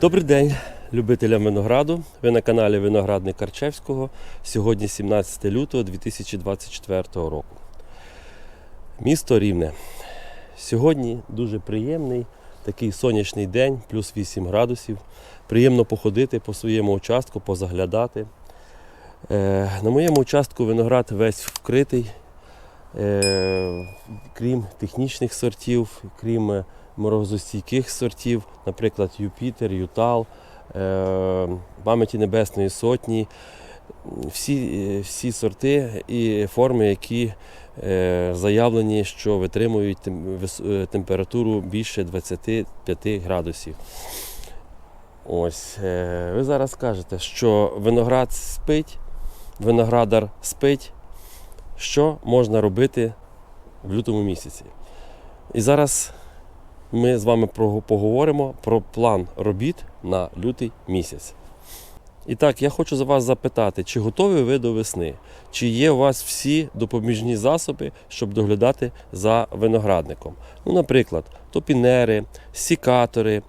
Добрий день, любителям винограду. Ви на каналі Виноградник Карчевського. Сьогодні 17 лютого 2024 року. Місто Рівне. Сьогодні дуже приємний такий сонячний день, плюс 8 градусів. Приємно походити по своєму участку, позаглядати. Е, на моєму участку виноград весь вкритий, е, крім технічних сортів, крім е, морозостійких сортів, наприклад, Юпітер, Ютал, е, пам'яті Небесної Сотні. Всі, всі сорти і форми, які е, заявлені, що витримують е, температуру більше 25 градусів. Ось, ви зараз скажете, що виноград спить, виноградар спить. Що можна робити в лютому місяці? І зараз ми з вами поговоримо про план робіт на лютий місяць. І так, я хочу за вас запитати, чи готові ви до весни? Чи є у вас всі допоміжні засоби, щоб доглядати за виноградником? Ну, наприклад, топінери, сікатори,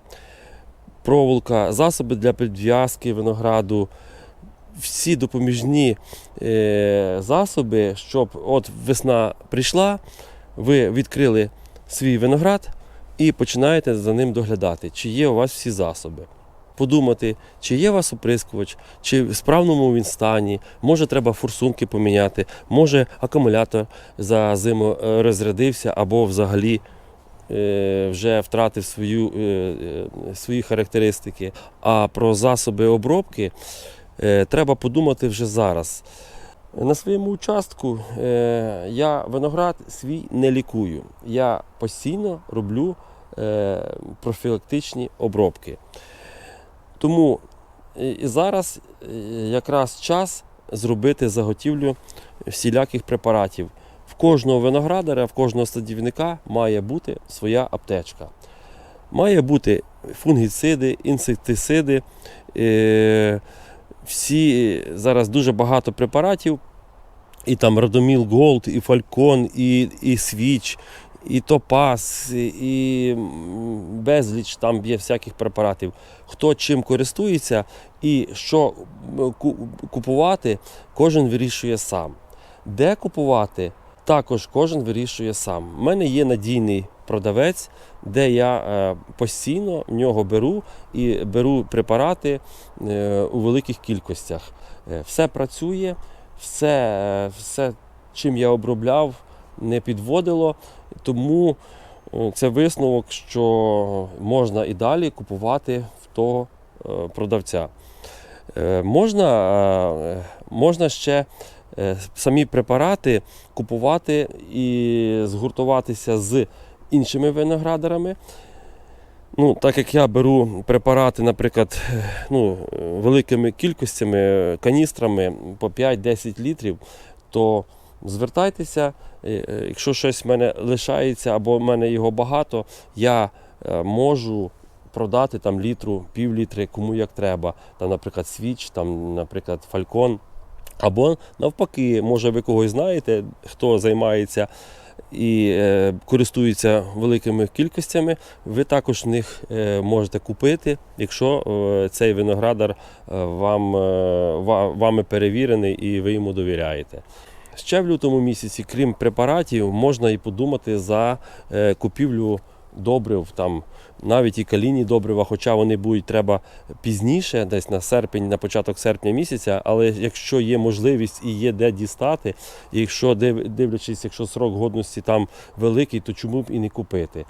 проволока, засоби для підв'язки винограду, всі допоміжні е, засоби, щоб от весна прийшла, ви відкрили свій виноград і починаєте за ним доглядати, чи є у вас всі засоби. Подумати, чи є у вас оприскувач, чи в справному він стані, може треба форсунки поміняти, може акумулятор за зиму е, розрядився або взагалі е, вже втратив свою, е, свої характеристики. А про засоби обробки треба подумати вже зараз. На своєму участку я виноград свій не лікую. Я постійно роблю профілактичні обробки. Тому і і зараз е, якраз час зробити заготівлю всіляких препаратів. В кожного виноградаря, в кожного садівника має бути своя аптечка. Має бути фунгіциди, інсектициди. Е, всі зараз дуже багато препаратів. І там Радоміл Голд, і Фалькон, і, і Свіч, і Топас, і безліч там є всяких препаратів. Хто чим користується і що купувати, кожен вирішує сам. Де купувати, також кожен вирішує сам. У мене є надійний продавець, де я е, постійно в нього беру і беру препарати е, у великих кількостях. Е, Все працює, все, е, все, чим я обробляв, не підводило. Тому е, це висновок, що можна і далі купувати в того е, продавця. Е, Можна, можна ще самі препарати купувати і згуртуватися з іншими виноградарами. Ну, так як я беру препарати, наприклад, ну, великими кількостями, каністрами по 5-10 літрів, то звертайтеся, е, якщо щось в мене лишається або в мене його багато, я е, можу продати там літру, пів літри, кому як треба. Там, наприклад, свіч, там, наприклад, фалькон. Або навпаки, може ви когось знаєте, хто займається і е, користується великими кількостями, ви також них е, можете купити, якщо е, цей виноградар е, вам, е, вами перевірений і ви йому довіряєте. Ще в лютому місяці, крім препаратів, можна і подумати за е, купівлю добрив, там навіть і калійні добрива, хоча вони будуть треба пізніше, десь на серпень, на початок серпня місяця. Але якщо є можливість і є де дістати, і якщо дивлячись, якщо срок годності там великий, то чому б і не купити?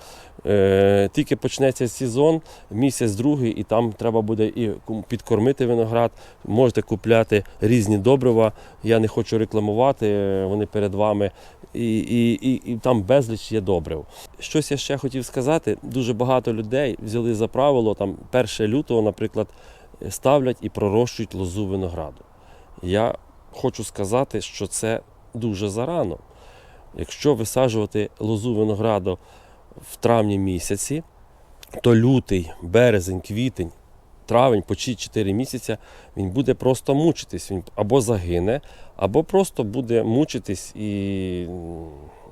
Е, тільки почнеться сезон, місяць другий, і там треба буде і підкормити виноград. Можете купляти різні добрива. Я не хочу рекламувати, е, вони перед вами. І, і, і, і там безліч є добрив. Щось я ще хотів сказати. Дуже багато людей взяли за правило там 1 лютого, наприклад, ставлять і пророщують лозу винограду. Я хочу сказати, що це дуже зарано. Якщо висаджувати лозу винограду в травні місяці, то лютий, березень, квітень, травень, почти 4 місяці, він буде просто мучитись. Він або загине, або просто буде мучитись і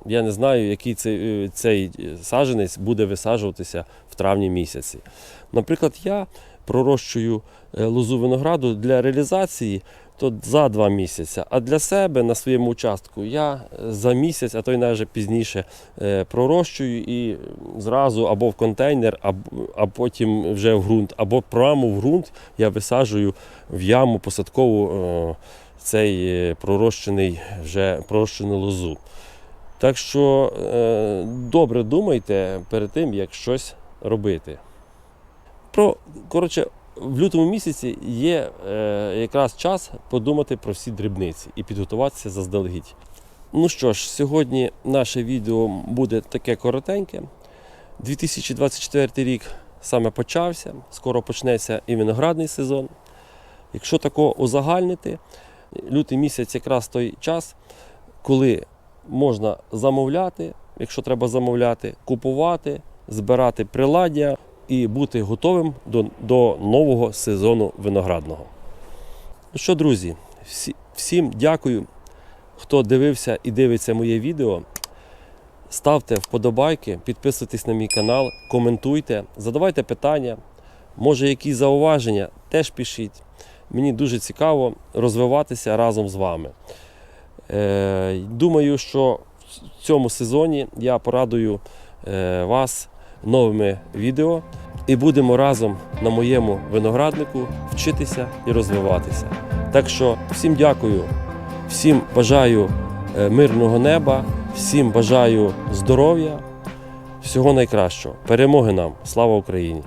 я не знаю, який цей, е, цей саженець буде висаджуватися в травні місяці. Наприклад, я пророщую е, лозу винограду для реалізації, то за два місяці. А для себе на своєму участку я е, за місяць, а то й навіть пізніше е, пророщую і зразу або в контейнер, а потім вже в ґрунт, або прямо в ґрунт я висаджую в яму посадкову е, цей пророщений вже пророщену лозу. Так що добре думайте перед тим, як щось робити. Про, коротше, в лютому місяці є е, якраз час подумати про всі дрібниці і підготуватися заздалегідь. Ну що ж, сьогодні наше відео буде таке коротеньке. 2024 рік саме почався, скоро почнеться і виноградний сезон. Якщо тако узагальнити, лютий місяць якраз той час, коли можна замовляти, якщо треба замовляти, купувати, збирати приладдя і бути готовим до, до нового сезону виноградного. Ну що, друзі, всі, всім дякую, хто дивився і дивиться моє відео. Ставте вподобайки, підписуйтесь на мій канал, коментуйте, задавайте питання. Може, якісь зауваження, теж пишіть. Мені дуже цікаво розвиватися разом з вами. Е, думаю, що в цьому сезоні я порадую е, вас новими відео і будемо разом на моєму винограднику вчитися і розвиватися. Так що всім дякую, всім бажаю е, мирного неба, всім бажаю здоров'я, всього найкращого. Перемоги нам! Слава Україні!